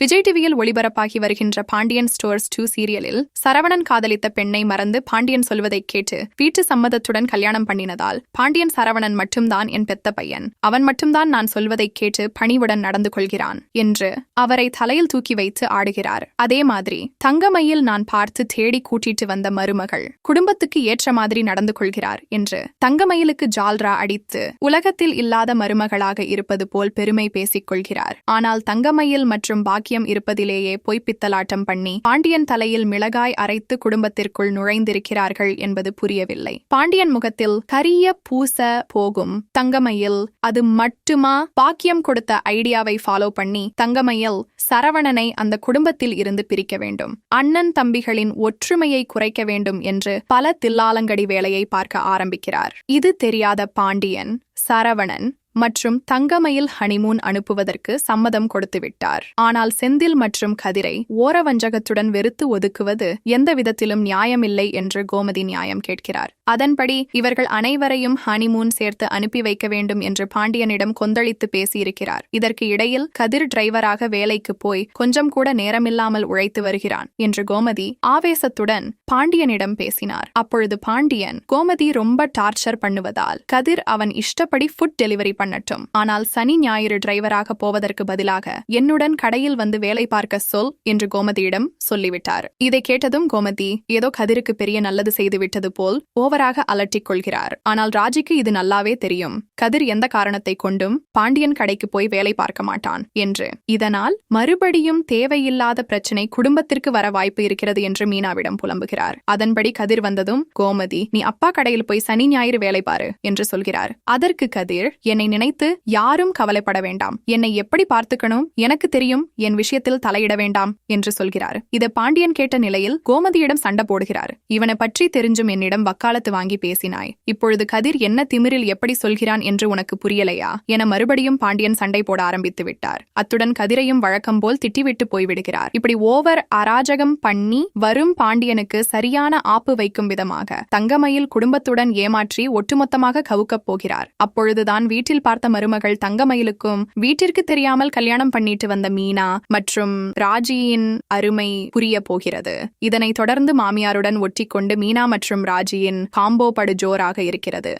விஜய் டிவியில் ஒளிபரப்பாகி வருகின்ற Pandian stores two சீரியலில் சரவணன் காதலித்த பெண்ணை மறந்து பாண்டியன் சொல்வதை கேட்டு வீட்டு சம்மதத்துடன் கல்யாணம் பண்ணினதால் பாண்டியன் சரவணன் மட்டும்தான் என் பெத்த பையன். அவன் மட்டும்தான் நான் சொல்வதை கேட்டு பணிவுடன் நடந்து கொள்கிறான் என்று அவரை தலையில் தூக்கி வைத்து ஆடுகிறார். அதே மாதிரி தங்கமையில் நான் பார்த்து தேடி கூட்டிட்டு வந்த மருமகள் குடும்பத்துக்கு ஏற்ற மாதிரி நடந்து கொள்கிறார் என்று தங்கமயிலுக்கு ஜால்ரா அடித்து உலகத்தில் இல்லாத மருமகளாக இருப்பது போல் பெருமை பேசிக் கொள்கிறார். ஆனால் தங்கமயில் மற்றும் பாக்கி பாக்கியம் இருப்பதிலேயே பொய்ப்பித்தலாட்டம் பண்ணி பாண்டியன் தலையில் மிளகாய் அரைத்து குடும்பத்திற்குள் நுழைந்திருக்கிறார்கள் என்பது புரியவில்லை. பாண்டியன் முகத்தில் கரிய பூச போகும் தங்கமையில் அது மட்டுமா? பாக்கியம் கொடுத்த ஐடியாவை ஃபாலோ பண்ணி தங்கமையில் சரவணனை அந்த குடும்பத்தில் இருந்து பிரிக்க வேண்டும். அண்ணன் தம்பிகளின் ஒற்றுமையை குறைக்க வேண்டும் என்று பல தில்லாலங்கடி வேலையை பார்க்க ஆரம்பிக்கிறார். இது தெரியாத பாண்டியன் சரவணன் மற்றும் தங்கமயில் ஹனிமூன் அனுப்புவதற்கு சம்மதம் கொடுத்துவிட்டார். ஆனால் செந்தில் மற்றும் கதிரை ஓரவஞ்சகத்துடன் வெறுத்து ஒதுக்குவது எந்த விதத்திலும் நியாயமில்லை என்று கோமதி நியாயம் கேட்கிறார். அதன்படி இவர்கள் அனைவரையும் ஹனிமூன் சேர்த்து அனுப்பி வைக்க வேண்டும் என்று பாண்டியனிடம் கொந்தளித்து பேசியிருக்கிறார். இதற்கு இடையில் கதிர் டிரைவராக வேலைக்கு போய் கொஞ்சம் கூட நேரமில்லாமல் உழைத்து வருகிறான் என்று கோமதி ஆவேசத்துடன் பாண்டியனிடம் பேசினார். அப்பொழுது பாண்டியன் கோமதி ரொம்ப டார்ச்சர் பண்ணுவதால் கதிர் அவன் இஷ்டப்படி ஃபுட் டெலிவரி பண்ண பண்ணட்டும். ஆனால் சனி ஞாயிறு டிரைவராக போவதற்கு பதிலாக என்னுடன் கடையில் வந்து வேலை பார்க்க சொல் என்று கோமதியிடம் சொல்லிவிட்டார். இதை கேட்டதும் கோமதி ஏதோ கதிருக்கு பெரிய நல்லது செய்துவிட்டது போல் ஓவராக அலட்டிக் கொள்கிறார். ஆனால் ராஜிக்கு இது நல்லாவே தெரியும். கதிர் எந்த காரணத்தை கொண்டும் பாண்டியன் கடைக்கு போய் வேலை பார்க்க மாட்டான் என்று. இதனால் மறுபடியும் தேவையில்லாத பிரச்சனை குடும்பத்திற்கு வர வாய்ப்பு இருக்கிறது என்று மீனாவிடம் புலம்புகிறார். அதன்படி கதிர் வந்ததும் கோமதி நீ அப்பா கடையில் போய் சனி ஞாயிறு வேலை பாரு என்று சொல்கிறார். அதற்கு கதிர் என்னை நினைத்து யாரும் கவலைப்பட வேண்டாம். என்னை எப்படி பார்த்துக்கணும்? எனக்கு தெரியும் என் விஷயத்தில் தலையிட வேண்டாம் என்று சொல்கிறார். இதை பாண்டியன் கேட்ட நிலையில் கோமதியிடம் சண்டை போடுகிறார். இவனை பற்றி தெரிஞ்சும் என்னிடம் வக்காலத்து வாங்கி பேசினாய். இப்பொழுது கதிர் என்ன திமிரில் எப்படி சொல்கிறான் என்று உனக்கு புரியலையா? என மறுபடியும் பாண்டியன் சண்டை போட ஆரம்பித்து விட்டார். அத்துடன் கதிரையும் வழக்கம் போல் திட்டிவிட்டு போய்விடுகிறார். இப்படி ஓவர் அராஜகம் பண்ணி வரும் பாண்டியனுக்கு சரியான ஆப்பு வைக்கும் விதமாக தங்கமயில் குடும்பத்துடன் ஏமாற்றி ஒட்டுமொத்தமாக கவுக்கப் போகிறார். அப்பொழுதுதான் வீட்டில் பார்த்த மருமகள் தங்கமயிலுக்கும் வீட்டிற்கு தெரியாமல் கல்யாணம் பண்ணிட்டு வந்த மீனா மற்றும் ராஜியின் அருமை புரிய போகிறது. இதனைத் தொடர்ந்து மாமியாருடன் ஒட்டிக்கொண்டு மீனா மற்றும் ராஜியின் காம்போ படு ஜோராக இருக்கிறது.